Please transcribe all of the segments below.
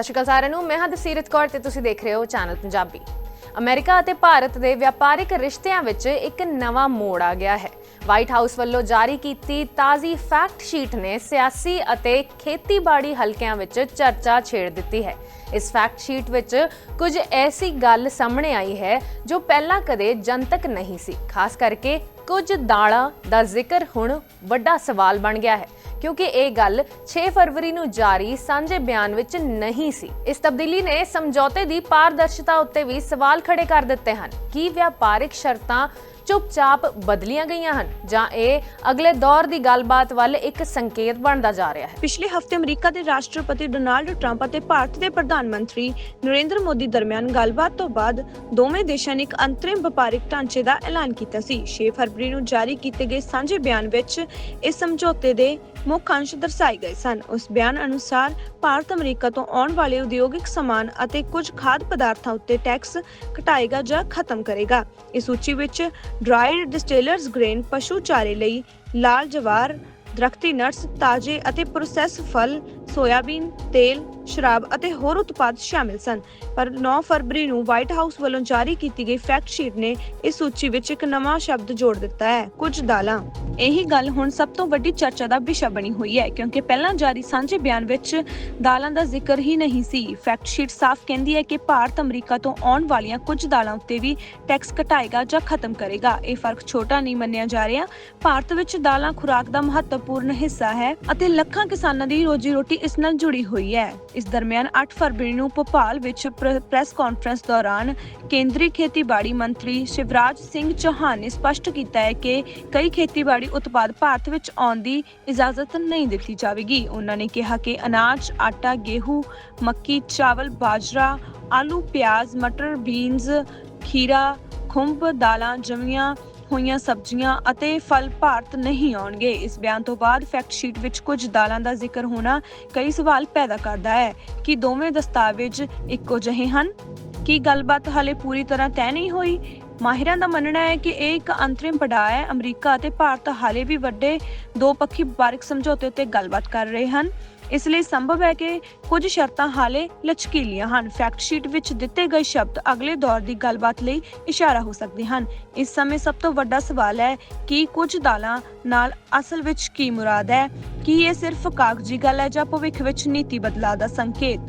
ਸਤਿ ਸ਼੍ਰੀ ਅਕਾਲ ਸਾਰਿਆਂ ਨੂੰ। ਮੈਂ ਹਾਂ ਦਸੀਰਤ ਕੌਰ ਤੇ ਤੁਸੀਂ ਦੇਖ ਰਹੇ ਹੋ ਚੈਨਲ ਪੰਜਾਬੀ। ਅਮਰੀਕਾ ਅਤੇ ਭਾਰਤ ਦੇ ਵਪਾਰਿਕ ਰਿਸ਼ਤਿਆਂ ਵਿੱਚ ਇੱਕ ਨਵਾਂ ਮੋੜ ਆ ਗਿਆ ਹੈ। ਵਾਈਟ ਹਾਊਸ ਵੱਲੋਂ ਜਾਰੀ ਕੀਤੀ ਤਾਜ਼ੀ ਫੈਕਟ ਸ਼ੀਟ ਨੇ ਸਿਆਸੀ ਅਤੇ ਖੇਤੀਬਾੜੀ ਹਲਕਿਆਂ ਵਿੱਚ ਚਰਚਾ ਛੇੜ ਦਿੱਤੀ ਹੈ। ਇਸ ਫੈਕਟ ਸ਼ੀਟ ਵਿੱਚ ਕੁਝ ਐਸੀ ਗੱਲ ਸਾਹਮਣੇ ਆਈ ਹੈ ਜੋ ਪਹਿਲਾਂ ਕਦੇ ਜਨਤਕ ਨਹੀਂ ਸੀ। ਖਾਸ ਕਰਕੇ ਕੁਝ ਦਾਲਾਂ ਦਾ ਜ਼ਿਕਰ ਹੁਣ ਵੱਡਾ ਸਵਾਲ ਬਣ ਗਿਆ ਹੈ। ਕਿਉਂਕਿ ਇਹ ਗੱਲ 6 ਫਰਵਰੀ ਨੂੰ ਜਾਰੀ ਸਾਂਝੇ ਬਿਆਨ ਵਿੱਚ ਨਹੀਂ ਸੀ। ਇਸ ਤਬਦੀਲੀ ਨੇ ਸਮਝੌਤੇ ਦੀ ਪਾਰਦਰਸ਼ਤਾ ਉੱਤੇ ਵੀ ਸਵਾਲ ਖੜੇ ਕਰ ਦਿੱਤੇ ਹਨ। ਕੀ ਵਪਾਰਿਕ ਸ਼ਰਤਾਂ ਚੁੱਪਚਾਪ ਬਦਲੀਆਂ ਗਈਆਂ ਹਨ ਜਾਂ ਇਹ ਅਗਲੇ ਦੌਰ ਦੀ ਗੱਲਬਾਤ ਵੱਲ ਇੱਕ ਸੰਕੇਤ ਬਣਦਾ ਜਾ ਰਿਹਾ ਹੈ। ਪਿਛਲੇ ਹਫ਼ਤੇ ਅਮਰੀਕਾ ਦੇ ਰਾਸ਼ਟਰਪਤੀ ਡੋਨਾਲਡ ਟਰੰਪ ਅਤੇ ਭਾਰਤ ਦੇ ਪ੍ਰਧਾਨ ਮੰਤਰੀ ਨਰਿੰਦਰ ਮੋਦੀ ਦਰਮਿਆਨ ਗੱਲਬਾਤ ਤੋਂ ਬਾਅਦ ਦੋਵੇਂ ਦੇਸ਼ਾਂ ਨੇ ਇੱਕ ਅੰਤਰਿਮ ਵਪਾਰਿਕ ਢਾਂਚੇ ਦਾ ਐਲਾਨ ਕੀਤਾ ਸੀ। 6 ਫਰਵਰੀ ਨੂੰ ਜਾਰੀ ਕੀਤੇ ਗਏ ਸਾਂਝੇ ਬਿਆਨ ਵਿੱਚ ਇਸ ਸਮਝੌਤੇ ਦੇ ਮੁੱਖ ਅੰਸ਼ ਦਰਸਾਏ ਗਏ ਸਨ। ਉਸ ਬਿਆਨ ਅਨੁਸਾਰ ਭਾਰਤ ਅਮਰੀਕਾ ਤੋਂ ਆਉਣ ਵਾਲੇ ਉਦਯੋਗਿਕ ਸਮਾਨ ਅਤੇ ਕੁਝ ਖਾਦ ਪਦਾਰਥਾਂ ਉੱਤੇ ਟੈਕਸ ਘਟਾਏਗਾ ਜਾਂ ਖਤਮ ਕਰੇਗਾ। ਇਸ ਸੂਚੀ ਵਿੱਚ ਡਰਾਈਡ ਡਿਸਟਿਲਰਸ ਗ੍ਰੇਨ ਪਸ਼ੂ ਚਾਰੇ ਲਈ ਲਾਲ ਜਵਾਰ ਦਰਖਤੀ ਨਟਸ ਤਾਜ਼ੇ ਅਤੇ ਪ੍ਰੋਸੈਸ ਫਲ ਸੋਇਆਬੀਨ, ਤੇਲ, ਸ਼ਰਾਬ ਅਤੇ ਹੋਰ ਉਤਪਾਦ ਸ਼ਾਮਿਲ ਸਨ। ਪਰ 9 ਫਰਵਰੀ ਨੂੰ ਵਾਈਟ ਹਾਊਸ ਵੱਲੋਂ ਜਾਰੀ ਕੀਤੀ ਗਈ ਫੈਕਟ ਸ਼ੀਟ ਨੇ ਇਸ ਸੂਚੀ ਵਿੱਚ ਇੱਕ ਨਵਾਂ ਸ਼ਬਦ ਜੋੜ ਦਿੱਤਾ ਹੈ, ਕੁਝ ਦਾਲਾਂ। ਇਹੀ ਗੱਲ ਹੁਣ ਸਭ ਤੋਂ ਵੱਡੀ ਚਰਚਾ ਦਾ ਵਿਸ਼ਾ ਬਣੀ ਹੋਈ ਹੈ, ਕਿਉਂਕਿ ਪਹਿਲਾਂ ਜਾਰੀ ਸਾਂਝੇ ਬਿਆਨ ਵਿੱਚ ਦਾਲਾਂ ਦਾ ਜ਼ਿਕਰ ਹੀ ਨਹੀਂ ਸੀ। ਫੈਕਟ ਸ਼ੀਟ ਸਾਫ਼ ਕਹਿੰਦੀ ਹੈ ਕਿ ਭਾਰਤ ਅਮਰੀਕਾ ਤੋਂ ਆਉਣ ਵਾਲੀਆਂ ਕੁਝ ਦਾਲਾਂ ਉੱਤੇ ਵੀ ਟੈਕਸ ਘਟਾਏਗਾ ਜਾਂ ਖਤਮ ਕਰੇਗਾ। ਇਹ ਫ਼ਰਕ ਛੋਟਾ ਨਹੀਂ ਮੰਨਿਆ ਜਾ ਰਿਹਾ। ਭਾਰਤ ਵਿੱਚ ਦਾਲਾਂ ਖੁਰਾਕ ਦਾ ਮਹੱਤਵਪੂਰਨ ਹਿੱਸਾ ਹੈ ਅਤੇ ਲੱਖਾਂ ਕਿਸਾਨਾਂ ਦੀ ਰੋਜੀ ਰੋਟੀ ਇਸ ਨਾਲ ਜੁੜੀ ਹੋਈ ਹੈ। ਇਸ ਦਰਮਿਆਨ 8 ਫਰਵਰੀ ਨੂੰ ਭੋਪਾਲ ਵਿੱਚ ਪ੍ਰੈਸ ਕਾਨਫਰੰਸ ਦੌਰਾਨ ਕੇਂਦਰੀ ਖੇਤੀਬਾੜੀ ਮੰਤਰੀ ਸ਼ਿਵਰਾਜ ਸਿੰਘ ਚੌਹਾਨ ਨੇ ਸਪਸ਼ਟ ਕੀਤਾ ਹੈ ਕਿ ਕਈ ਖੇਤੀਬਾੜੀ ਉਤਪਾਦ ਭਾਰਤ ਵਿੱਚ ਆਉਣ ਦੀ ਇਜਾਜ਼ਤ ਨਹੀਂ ਦਿੱਤੀ ਜਾਵੇਗੀ। ਉਹਨਾਂ ਨੇ ਕਿਹਾ ਕਿ ਅਨਾਜ, ਆਟਾ, ਗੇਹੂੰ, ਮੱਕੀ, ਚਾਵਲ, ਬਾਜਰਾ, ਆਲੂ, ਪਿਆਜ਼, ਮਟਰ, ਬੀਨਜ਼, ਖੀਰਾ, ਖੁੰਭ, ਦਾਲਾਂ ਜਮੀਆਂ ਹੋਈਆਂ ਸਬਜ਼ੀਆਂ ਅਤੇ ਫਲ ਭਾਰਤ ਨਹੀਂ ਆਉਣਗੇ। ਇਸ ਬਿਆਨ ਤੋਂ ਬਾਅਦ ਫੈਕਟ ਸ਼ੀਟ ਵਿੱਚ ਕੁਝ ਦਾਲਾਂ ਦਾ ਜ਼ਿਕਰ ਹੋਣਾ ਕਈ ਸਵਾਲ ਪੈਦਾ ਕਰਦਾ ਹੈ ਕਿ ਦੋਵੇਂ ਦਸਤਾਵੇਜ਼ ਇੱਕੋ ਜਿਹੇ ਹਨ? ਕੀ ਗੱਲਬਾਤ ਹਾਲੇ ਪੂਰੀ ਤਰ੍ਹਾਂ ਤੈਅ ਨਹੀਂ ਹੋਈ? ਮਾਹਿਰਾਂ ਦਾ ਮੰਨਣਾ ਹੈ ਕਿ ਇਹ ਇੱਕ ਅੰਤਰਿਮ ਪੜਾਅ ਹੈ। ਅਮਰੀਕਾ ਅਤੇ ਭਾਰਤ ਹਾਲੇ ਵੀ ਵੱਡੇ ਦੋ ਪੱਖੀ ਵਪਾਰਕ ਸਮਝੌਤੇ ਉੱਤੇ ਗੱਲਬਾਤ ਕਰ ਰਹੇ ਹਨ। ਇਸ ਲਈ ਸੰਭਵ ਹੈ ਕਿ ਕੁਝ ਸ਼ਰਤਾਂ ਹਾਲੇ ਲਚਕੀਲੀਆਂ ਹਨ। ਫੈਕਟ ਸ਼ੀਟ ਵਿੱਚ ਦਿੱਤੇ ਗਏ ਸ਼ਬਦ ਅਗਲੇ ਦੌਰ ਦੀ ਗੱਲਬਾਤ ਲਈ ਇਸ਼ਾਰਾ ਹੋ ਸਕਦੇ ਹਨ। ਇਸ ਸਮੇਂ ਸਭ ਤੋਂ ਵੱਡਾ ਸਵਾਲ ਹੈ ਕਿ ਕੁਝ ਦਾਲਾਂ ਨਾਲ ਅਸਲ ਵਿੱਚ ਕੀ ਮੁਰਾਦ ਹੈ? ਕੀ ਇਹ ਸਿਰਫ ਕਾਗਜ਼ੀ ਗੱਲ ਹੈ ਜਾਂ ਭਵਿੱਖ ਵਿੱਚ ਨੀਤੀ ਬਦਲਾਅ ਦਾ ਸੰਕੇਤ?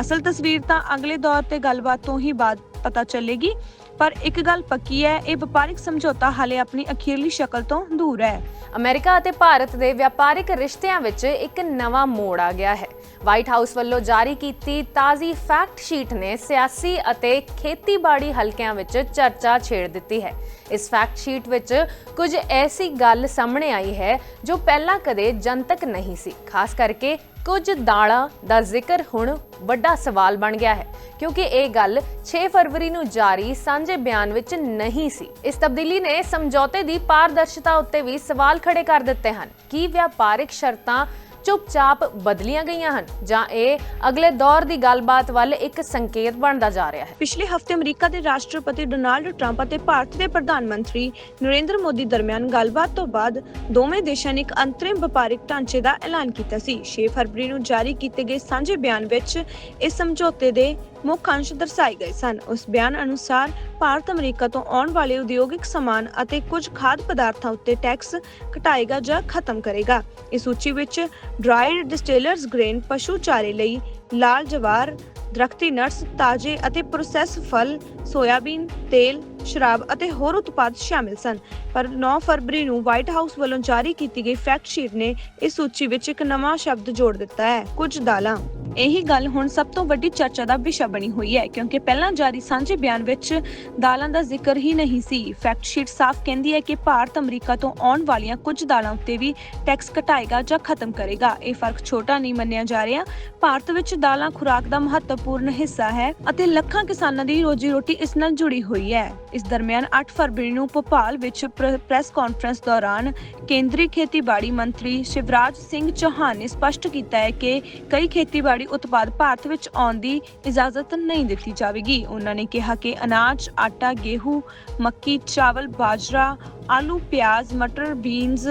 ਅਸਲ ਤਸਵੀਰ ਤਾਂ ਅਗਲੇ ਦੌਰ ਤੇ ਗੱਲਬਾਤ ਤੋਂ ਹੀ ਬਾਅਦ ਪਤਾ ਚੱਲੇਗੀ। ਪਰ ਇੱਕ ਗੱਲ ਪੱਕੀ ਹੈ, ਇਹ ਵਪਾਰਿਕ ਸਮਝੌਤਾ ਹਾਲੇ ਆਪਣੀ ਅਖੀਰਲੀ ਸ਼ਕਲ ਤੋਂ ਦੂਰ ਹੈ। ਅਮਰੀਕਾ ਅਤੇ ਭਾਰਤ ਦੇ ਵਪਾਰਿਕ ਰਿਸ਼ਤਿਆਂ ਵਿੱਚ ਇੱਕ ਨਵਾਂ ਮੋੜ ਆ ਗਿਆ ਹੈ। ਵਾਈਟ ਹਾਊਸ ਵੱਲੋਂ ਜਾਰੀ ਕੀਤੀ ਤਾਜ਼ੀ ਫੈਕਟ ਸ਼ੀਟ ਨੇ ਸਿਆਸੀ ਅਤੇ ਖੇਤੀਬਾੜੀ ਹਲਕਿਆਂ ਵਿੱਚ ਚਰਚਾ ਛੇੜ ਦਿੱਤੀ ਹੈ। ਇਸ ਫੈਕਟ ਸ਼ੀਟ ਵਿੱਚ ਕੁਝ ਐਸੀ ਗੱਲ ਸਾਹਮਣੇ ਆਈ ਹੈ ਜੋ ਪਹਿਲਾਂ ਕਦੇ ਜਨਤਕ ਨਹੀਂ ਸੀ। ਖਾਸ ਕਰਕੇ ਕੁਝ ਦਾਲਾਂ ਦਾ ਜ਼ਿਕਰ ਹੁਣ ਵੱਡਾ ਸਵਾਲ ਬਣ ਗਿਆ ਹੈ, ਕਿਉਂਕਿ ਇਹ ਗੱਲ 6 ਫਰਵਰੀ ਨੂੰ ਜਾਰੀ ਸਾਂਝੇ ਬਿਆਨ ਵਿੱਚ ਨਹੀਂ ਸੀ। ਇਸ ਤਬਦੀਲੀ ਨੇ ਸਮਝੌਤੇ ਦੀ ਪਾਰਦਰਸ਼ਤਾ ਉੱਤੇ ਵੀ ਸਵਾਲ ਖੜੇ ਕਰ ਦਿੱਤੇ ਹਨ। ਕੀ ਵਪਾਰਿਕ ਸ਼ਰਤਾਂ ਚੁੱਪਚਾਪ ਬਦਲੀਆਂ ਗਈਆਂ ਹਨ, ਜਾਂ ਇਹ ਅਗਲੇ ਦੌਰ ਦੀ ਗੱਲਬਾਤ ਵੱਲ ਇੱਕ ਸੰਕੇਤ ਬਣਦਾ ਜਾ ਰਿਹਾ ਹੈ। ਪਿਛਲੇ ਹਫ਼ਤੇ ਅਮਰੀਕਾ ਦੇ ਰਾਸ਼ਟਰਪਤੀ ਡੋਨਾਲਡ ਟਰੰਪ ਅਤੇ ਭਾਰਤ ਦੇ ਪ੍ਰਧਾਨ ਮੰਤਰੀ ਨਰਿੰਦਰ ਮੋਦੀ ਦਰਮਿਆਨ ਗੱਲਬਾਤ ਤੋਂ ਬਾਅਦ ਦੋਵੇਂ ਦੇਸ਼ਾਂ ਨੇ ਇੱਕ ਅੰਤਰਿਮ ਵਪਾਰਿਕ ਢਾਂਚੇ ਦਾ ਐਲਾਨ ਕੀਤਾ ਸੀ। 6 ਫਰਵਰੀ ਨੂੰ ਜਾਰੀ ਕੀਤੇ ਗਏ ਸਾਂਝੇ ਬਿਆਨ ਵਿੱਚ ਇਸ ਸਮਝੌਤੇ ਦੇ ਮੁੱਖ ਅੰਸ਼ ਦਰਸਾਏ ਗਏ ਸਨ। ਉਸ ਬਿਆਨ ਅਨੁਸਾਰ ਭਾਰਤ ਅਮਰੀਕਾ ਤੋਂ ਆਉਣ ਵਾਲੇ ਉਦਯੋਗਿਕ ਸਮਾਨ ਅਤੇ ਕੁਝ ਖਾਦ ਪਦਾਰਥਾਂ ਉੱਤੇ ਟੈਕਸ ਘਟਾਏਗਾ ਜਾਂ ਖਤਮ ਕਰੇਗਾ। ਇਸ ਸੂਚੀ ਵਿੱਚ ਡਰਾਈਡ ਡਿਸਟਿਲਰਸ ਗ੍ਰੇਨ ਪਸ਼ੂ ਚਾਰੇ ਲਈ ਲਾਲ ਜਵਾਰ, ਦਰਖਤੀ ਨਟਸ, ਤਾਜ਼ੇ ਅਤੇ ਪ੍ਰੋਸੈਸ ਫਲ, ਸੋਇਆਬੀਨ, ਤੇਲ, ਸ਼ਰਾਬ ਅਤੇ ਹੋਰ ਉਤਪਾਦ ਸ਼ਾਮਿਲ ਸਨ। ਪਰ 9 ਫਰਵਰੀ ਨੂੰ ਵਾਈਟ ਹਾਊਸ ਵੱਲੋਂ ਜਾਰੀ ਕੀਤੀ ਗਈ ਫੈਕਟ ਸ਼ੀਟ ਨੇ ਇਸ ਸੂਚੀ ਵਿੱਚ ਇੱਕ ਨਵਾਂ ਸ਼ਬਦ ਜੋੜ ਦਿੱਤਾ ਹੈ, ਕੁਝ ਦਾਲਾਂ। ਇਹੀ ਗੱਲ ਹੁਣ ਸਭ ਤੋਂ ਵੱਡੀ ਚਰਚਾ ਦਾ ਵਿਸ਼ਾ ਬਣੀ ਹੋਈ ਹੈ, ਕਿਉਂਕਿ ਪਹਿਲਾਂ ਜਾਰੀ ਸਾਂਝੇ ਬਿਆਨ ਵਿੱਚ ਦਾਲਾਂ ਦਾ ਜ਼ਿਕਰ ਹੀ ਨਹੀਂ ਸੀ। ਫੈਕਟ ਸ਼ੀਟ ਸਾਫ਼ ਕਹਿੰਦੀ ਹੈ ਕਿ ਭਾਰਤ ਅਮਰੀਕਾ ਤੋਂ ਆਉਣ ਵਾਲੀਆਂ ਕੁਝ ਦਾਲਾਂ ਉੱਤੇ ਵੀ ਟੈਕਸ ਘਟਾਏਗਾ ਜਾਂ ਖਤਮ ਕਰੇਗਾ। ਇਹ ਫ਼ਰਕ ਛੋਟਾ ਨਹੀਂ ਮੰਨਿਆ ਜਾ ਰਿਹਾ। ਭਾਰਤ ਵਿੱਚ ਦਾਲਾਂ ਖੁਰਾਕ ਦਾ ਮਹੱਤਵਪੂਰਨ ਹਿੱਸਾ ਹੈ ਅਤੇ ਲੱਖਾਂ ਕਿਸਾਨਾਂ ਦੀ ਰੋਜੀ ਰੋਟੀ ਇਸ ਨਾਲ ਜੁੜੀ ਹੋਈ ਹੈ। ਇਸ ਦਰਮਿਆਨ 8 ਫਰਵਰੀ ਨੂੰ ਭੋਪਾਲ ਵਿੱਚ ਪ੍ਰੈਸ ਕਾਨਫਰੰਸ ਦੌਰਾਨ ਕੇਂਦਰੀ ਖੇਤੀਬਾੜੀ ਮੰਤਰੀ ਸ਼ਿਵਰਾਜ ਸਿੰਘ ਚੌਹਾਨ ਨੇ ਸਪਸ਼ਟ ਕੀਤਾ ਹੈ ਕਿ ਕਈ ਖੇਤੀਬਾੜੀ ਉਤਪਾਦ ਭਾਰਤ ਵਿੱਚ ਆਉਣ ਦੀ ਇਜਾਜ਼ਤ ਨਹੀਂ ਦਿੱਤੀ ਜਾਵੇਗੀ। ਉਹਨਾਂ ਨੇ ਕਿਹਾ ਕਿ ਅਨਾਜ, ਆਟਾ, ਗੇਹੂੰ, ਮੱਕੀ, ਚਾਵਲ, ਬਾਜਰਾ, ਆਲੂ, ਪਿਆਜ਼, ਮਟਰ, ਬੀਨਜ਼,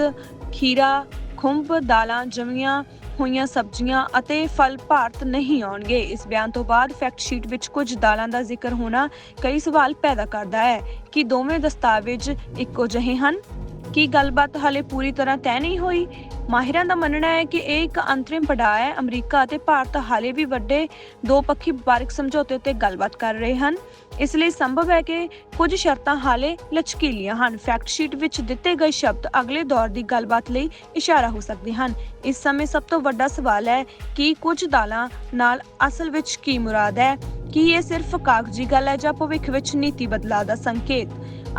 ਖੀਰਾ, ਖੁੰਭ, ਦਾਲਾਂ ਜਮੀਆਂ ਹੋਈਆਂ ਸਬਜ਼ੀਆਂ ਅਤੇ ਫਲ ਭਾਰਤ ਨਹੀਂ ਆਉਣਗੇ। ਇਸ ਬਿਆਨ ਤੋਂ ਬਾਅਦ ਫੈਕਟ ਸ਼ੀਟ ਵਿੱਚ ਕੁਝ ਦਾਲਾਂ ਦਾ ਜ਼ਿਕਰ ਹੋਣਾ ਕਈ ਸਵਾਲ ਪੈਦਾ ਕਰਦਾ ਹੈ ਕਿ ਦੋਵੇਂ ਦਸਤਾਵੇਜ਼ ਇੱਕੋ ਜਿਹੇ ਹਨ। ਕੀ ਗੱਲਬਾਤ ਹਾਲੇ ਪੂਰੀ ਤਰ੍ਹਾਂ ਤੈਅ ਨਹੀਂ ਹੋਈ? ਮਾਹਿਰਾਂ ਦਾ ਮੰਨਣਾ ਹੈ ਕਿ ਇਹ ਇੱਕ ਅੰਤਰਿਮ ਪੜਾਅ ਹੈ। ਅਮਰੀਕਾ ਅਤੇ ਭਾਰਤ ਹਾਲੇ ਵੀ ਵੱਡੇ ਦੋ ਵਪਾਰਕ ਸਮਝੌਤੇ ਉੱਤੇ ਗੱਲਬਾਤ ਕਰ ਰਹੇ ਹਨ। ਇਸ ਲਈ ਸੰਭਵ ਹੈ ਕਿ ਕੁਝ ਸ਼ਰਤਾਂ ਹਾਲੇ ਲਚਕੀਲੀਆਂ ਹਨ। ਫੈਕਟ ਸ਼ੀਟ ਵਿੱਚ ਦਿੱਤੇ ਗਏ ਸ਼ਬਦ ਅਗਲੇ ਦੌਰ ਦੀ ਗੱਲਬਾਤ ਲਈ ਇਸ਼ਾਰਾ ਹੋ ਸਕਦੇ ਹਨ। ਇਸ ਸਮੇਂ ਸਭ ਤੋਂ ਵੱਡਾ ਸਵਾਲ ਹੈ ਕਿ ਕੁਝ ਦਾਲਾਂ ਨਾਲ ਅਸਲ ਵਿੱਚ ਕੀ ਮੁਰਾਦ ਹੈ? ਕੀ ਇਹ ਸਿਰਫ ਕਾਗਜ਼ੀ ਗੱਲ ਹੈ ਜਾਂ ਭਵਿੱਖ ਵਿੱਚ ਨੀਤੀ ਬਦਲਾਅ ਦਾ ਸੰਕੇਤ?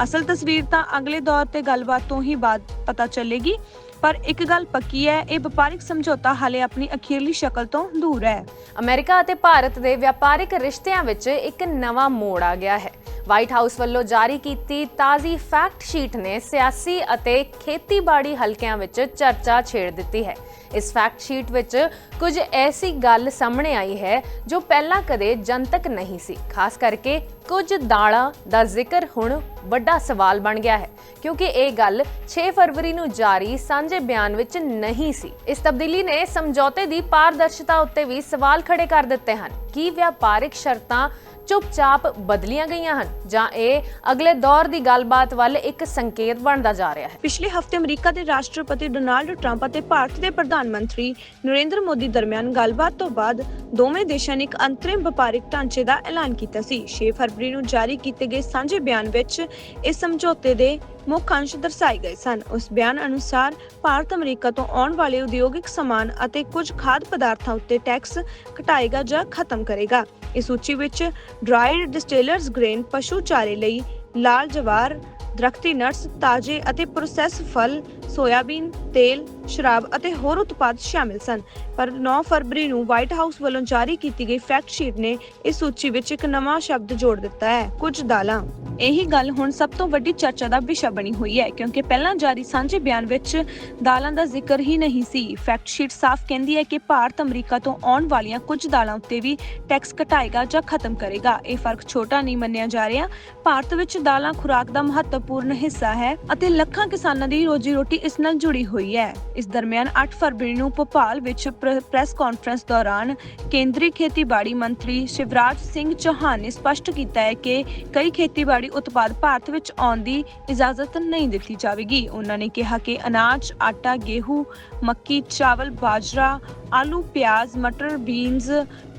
ਅਸਲ ਤਸਵੀਰ ਤਾਂ ਅਗਲੇ ਦੌਰ ਤੇ ਗੱਲਬਾਤ ਤੋਂ ਹੀ ਬਾਅਦ ਪਤਾ ਚੱਲੇਗੀ, ਪਰ ਇੱਕ ਗੱਲ ਪੱਕੀ ਹੈ, ਇਹ ਵਪਾਰਿਕ ਸਮਝੌਤਾ ਹਾਲੇ ਆਪਣੀ ਅਖੀਰਲੀ ਸ਼ਕਲ ਤੋਂ ਦੂਰ ਹੈ। ਅਮਰੀਕਾ ਅਤੇ ਭਾਰਤ ਦੇ ਵਪਾਰਿਕ ਰਿਸ਼ਤਿਆਂ ਵਿੱਚ ਇੱਕ ਨਵਾਂ ਮੋੜ ਆ ਗਿਆ ਹੈ। ਵਾਈਟ ਹਾਊਸ ਵੱਲੋਂ ਜਾਰੀ ਕੀਤੀ ਤਾਜ਼ੀ ਫੈਕਟ ਸ਼ੀਟ ਨੇ ਸਿਆਸੀ ਅਤੇ ਖੇਤੀਬਾੜੀ ਹਲਕਿਆਂ ਵਿੱਚ ਚਰਚਾ ਛੇੜ ਦਿੱਤੀ ਹੈ। ਇਸ ਫੈਕਟ ਸ਼ੀਟ ਵਿੱਚ ਕੁਝ ਐਸੀ ਗੱਲ ਸਾਹਮਣੇ ਆਈ ਹੈ ਜੋ ਪਹਿਲਾਂ ਕਦੇ ਜਨਤਕ ਨਹੀਂ ਸੀ। ਖਾਸ ਕਰਕੇ ਕੁਝ ਦਾਲਾਂ ਦਾ ਜ਼ਿਕਰ ਹੁਣ ਵੱਡਾ ਸਵਾਲ ਬਣ ਗਿਆ ਹੈ, ਕਿਉਂਕਿ ਇਹ ਗੱਲ 6 ਫਰਵਰੀ ਨੂੰ ਜਾਰੀ ਸਾਂਝੇ ਬਿਆਨ ਵਿੱਚ ਨਹੀਂ ਸੀ। ਇਸ ਤਬਦੀਲੀ ਨੇ ਸਮਝੌਤੇ ਦੀ ਪਾਰਦਰਸ਼ਤਾ ਉੱਤੇ ਵੀ ਸਵਾਲ ਖੜੇ ਕਰ ਦਿੱਤੇ ਹਨ। ਕੀ ਵਪਾਰਿਕ ਸ਼ਰਤਾਂ ਚੁੱਪਚਾਪ ਬਦਲੀਆਂ ਗਈਆਂ ਹਨ ਜਾਂ ਇਹ ਅਗਲੇ ਦੌਰ ਦੀ ਗੱਲਬਾਤ ਵੱਲ ਇੱਕ ਸੰਕੇਤ ਬਣਦਾ ਜਾ ਰਿਹਾ ਹੈ? ਪਿਛਲੇ ਹਫ਼ਤੇ ਅਮਰੀਕਾ ਦੇ ਰਾਸ਼ਟਰਪਤੀ ਡੋਨਾਲਡ ਟਰੰਪ ਅਤੇ ਭਾਰਤ ਦੇ ਪ੍ਰਧਾਨ ਮੰਤਰੀ ਨਰਿੰਦਰ ਮੋਦੀ ਦਰਮਿਆਨ ਗੱਲਬਾਤ ਤੋਂ ਬਾਅਦ ਦੋਵੇਂ ਦੇਸ਼ਾਂ ਨੇ ਇੱਕ ਅੰਤਰਿਮ ਵਪਾਰਿਕ ਢਾਂਚੇ ਦਾ ਐਲਾਨ ਕੀਤਾ ਸੀ। 6 ਫਰਵਰੀ ਨੂੰ ਜਾਰੀ ਕੀਤੇ ਗਏ ਸਾਂਝੇ ਬਿਆਨ ਵਿੱਚ ਇਸ ਸਮਝੌਤੇ ਦੇ ਮੁੱਖ ਅੰਸ਼ ਦਰਸਾਏ ਗਏ ਸਨ। ਉਸ ਬਿਆਨ ਅਨੁਸਾਰ ਭਾਰਤ ਅਮਰੀਕਾ ਤੋਂ ਆਉਣ ਵਾਲੇ ਉਦਯੋਗਿਕ ਸਮਾਨ ਅਤੇ ਕੁਝ ਖਾਦ ਪਦਾਰਥਾਂ ਉੱਤੇ ਟੈਕਸ ਘਟਾਏਗਾ ਜਾਂ ਖਤਮ ਕਰੇਗਾ। ਇਸ ਸੂਚੀ ਵਿੱਚ ਡਰਾਈਡ ਡਿਸਟਿਲਰਸ ਗ੍ਰੇਨ ਪਸ਼ੂ ਚਾਰੇ ਲਈ ਲਾਲ ਜਵਾਰ, ਦਰਖਤੀ ਨਟਸ, ਤਾਜ਼ੇ ਅਤੇ ਪ੍ਰੋਸੈਸ ਫਲ, ਸੋਇਆਬੀਨ, ਤੇਲ, ਸ਼ਰਾਬ ਅਤੇ ਹੋਰ ਉਤਪਾਦ ਸ਼ਾਮਿਲ ਸਨ। ਪਰ 9 ਫਰਵਰੀ ਨੂੰ ਵਾਈਟ ਹਾਊਸ ਵੱਲੋਂ ਜਾਰੀ ਕੀਤੀ ਗਈ ਫੈਕਟ ਸ਼ੀਟ ਨੇ ਇਸ ਸੂਚੀ ਵਿੱਚ ਇੱਕ ਨਵਾਂ ਸ਼ਬਦ ਜੋੜ ਦਿੱਤਾ ਹੈ, ਕੁਝ ਦਾਲਾਂ। ਇਹੀ ਗੱਲ ਹੁਣ ਸਭ ਤੋਂ ਵੱਡੀ ਚਰਚਾ ਦਾ ਵਿਸ਼ਾ ਬਣੀ ਹੋਈ ਹੈ, ਕਿਉਂਕਿ ਪਹਿਲਾਂ ਜਾਰੀ ਸਾਂਝੇ ਬਿਆਨ ਵਿੱਚ ਦਾਲਾਂ ਦਾ ਜ਼ਿਕਰ ਹੀ ਨਹੀਂ ਸੀ। ਫੈਕਟ ਸ਼ੀਟ ਸਾਫ਼ ਕਹਿੰਦੀ ਹੈ ਕਿ ਭਾਰਤ ਅਮਰੀਕਾ ਤੋਂ ਆਉਣ ਵਾਲੀਆਂ ਕੁਝ ਦਾਲਾਂ ਉੱਤੇ ਵੀ ਟੈਕਸ ਘਟਾਏਗਾ ਜਾਂ ਖਤਮ ਕਰੇਗਾ। ਇਹ ਫ਼ਰਕ ਛੋਟਾ ਨਹੀਂ ਮੰਨਿਆ ਜਾ ਰਿਹਾ। ਭਾਰਤ ਵਿੱਚ ਦਾਲਾਂ ਖੁਰਾਕ ਦਾ ਮਹੱਤਵਪੂਰਨ ਹਿੱਸਾ ਹੈ ਅਤੇ ਲੱਖਾਂ ਕਿਸਾਨਾਂ ਦੀ ਰੋਜੀ ਰੋਟੀ ਇਸ ਨਾਲ ਜੁੜੀ ਹੋਈ ਹੈ। ਇਸ ਦਰਮਿਆਨ 8 ਫਰਵਰੀ ਨੂੰ ਭੋਪਾਲ ਵਿੱਚ ਪ੍ਰੈਸ ਕਾਨਫਰੰਸ ਦੌਰਾਨ ਕੇਂਦਰੀ ਖੇਤੀਬਾੜੀ ਮੰਤਰੀ ਸ਼ਿਵਰਾਜ ਸਿੰਘ ਚੌਹਾਨ ਨੇ ਸਪਸ਼ਟ ਕੀਤਾ ਹੈ ਕਿ ਕਈ ਖੇਤੀਬਾੜੀ ਉਤਪਾਦ ਭਾਰਤ ਵਿੱਚ ਆਉਣ ਦੀ ਇਜਾਜ਼ਤ ਨਹੀਂ ਦਿੱਤੀ ਜਾਵੇਗੀ। ਉਹਨਾਂ ਨੇ ਕਿਹਾ ਕਿ ਅਨਾਜ, ਆਟਾ, ਗੇਹੂੰ, ਮੱਕੀ, ਚਾਵਲ, ਬਾਜਰਾ, ਆਲੂ, ਪਿਆਜ਼, ਮਟਰ ਬੀਨਸ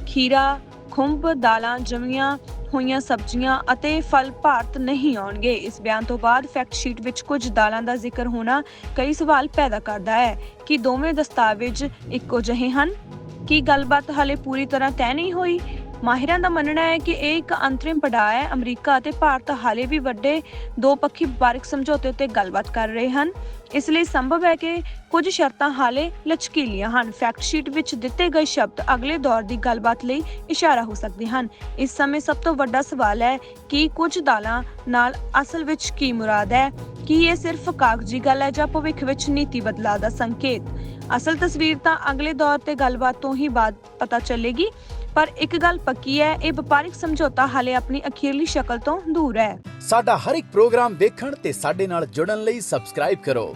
ਖੀਰਾ, ਖੁੰਭ, ਦਾਲਾਂ ਜਮੀਆਂ ਹੋਈਆਂ ਸਬਜ਼ੀਆਂ ਅਤੇ ਫਲ ਭਾਰਤ ਨਹੀਂ ਆਉਣਗੇ। ਇਸ ਬਿਆਨ ਤੋਂ ਬਾਅਦ ਫੈਕਟ ਸ਼ੀਟ ਵਿੱਚ ਕੁਝ ਦਾਲਾਂ ਦਾ ਜ਼ਿਕਰ ਹੋਣਾ ਕਈ ਸਵਾਲ ਪੈਦਾ ਕਰਦਾ ਹੈ। ਕਿ ਦੋਵੇਂ ਦਸਤਾਵੇਜ਼ ਇੱਕੋ ਜਿਹੇ ਹਨ? ਕੀ ਗੱਲਬਾਤ ਹਾਲੇ ਪੂਰੀ ਤਰ੍ਹਾਂ ਤੈਅ ਨਹੀਂ ਹੋਈ? ਮਾਹਿਰਾਂ ਦਾ ਮੰਨਣਾ ਹੈ ਕਿ ਇਹ ਇੱਕ ਅੰਤਰਿਮ ਪੜਾਅ ਹੈ। ਅਮਰੀਕਾ ਅਤੇ ਭਾਰਤ ਹਾਲੇ ਵੀ ਵੱਡੇ, ਦੋ ਪੱਖੀ ਵਪਾਰਕ ਸਮਝੌਤੇ ਉੱਤੇ ਗੱਲਬਾਤ ਕਰ ਰਹੇ ਹਨ। ਇਸ ਲਈ ਸੰਭਵ ਹੈ ਕਿ ਕੁਝ ਸ਼ਰਤਾਂ ਹਾਲੇ ਲਚਕੀਲੀਆਂ ਹਨ। ਫੈਕਟ ਸ਼ੀਟ ਵਿੱਚ ਦਿੱਤੇ ਗਏ ਸ਼ਬਦ ਅਗਲੇ ਦੌਰ ਦੀ ਗੱਲਬਾਤ ਲਈ ਇਸ਼ਾਰਾ ਹੋ ਸਕਦੇ ਹਨ। ਇਸ ਸਮੇਂ ਸਭ ਤੋਂ ਵੱਡਾ ਸਵਾਲ ਹੈ ਕਿ ਕੁਝ ਦਾਲਾਂ ਨਾਲ ਅਸਲ ਵਿੱਚ ਕੀ ਮੁਰਾਦ ਹੈ? ਕੀ ਇਹ ਸਿਰਫ ਕਾਗਜ਼ੀ ਗੱਲ ਹੈ ਜਾਂ ਭਵਿੱਖ ਵਿੱਚ ਨੀਤੀ ਬਦਲਾਅ ਦਾ ਸੰਕੇਤ? ਅਸਲ ਤਸਵੀਰ ਤਾਂ ਅਗਲੇ ਦੌਰ ਤੇ ਗੱਲਬਾਤ ਤੋਂ ਹੀ ਬਾਅਦ ਪਤਾ ਚੱਲੇਗੀ, ਪਰ ਇੱਕ ਗੱਲ ਪੱਕੀ ਹੈ, ਇਹ ਵਪਾਰਿਕ ਸਮਝੌਤਾ ਹਾਲੇ ਆਪਣੀ ਅਖੀਰਲੀ ਸ਼ਕਲ ਤੋਂ ਦੂਰ ਹੈ। ਸਾਡਾ ਹਰ ਇੱਕ ਪ੍ਰੋਗਰਾਮ ਦੇਖਣ ਤੇ ਸਾਡੇ ਨਾਲ ਜੁੜਨ ਲਈ ਸਬਸਕ੍ਰਾਈਬ ਕਰੋ।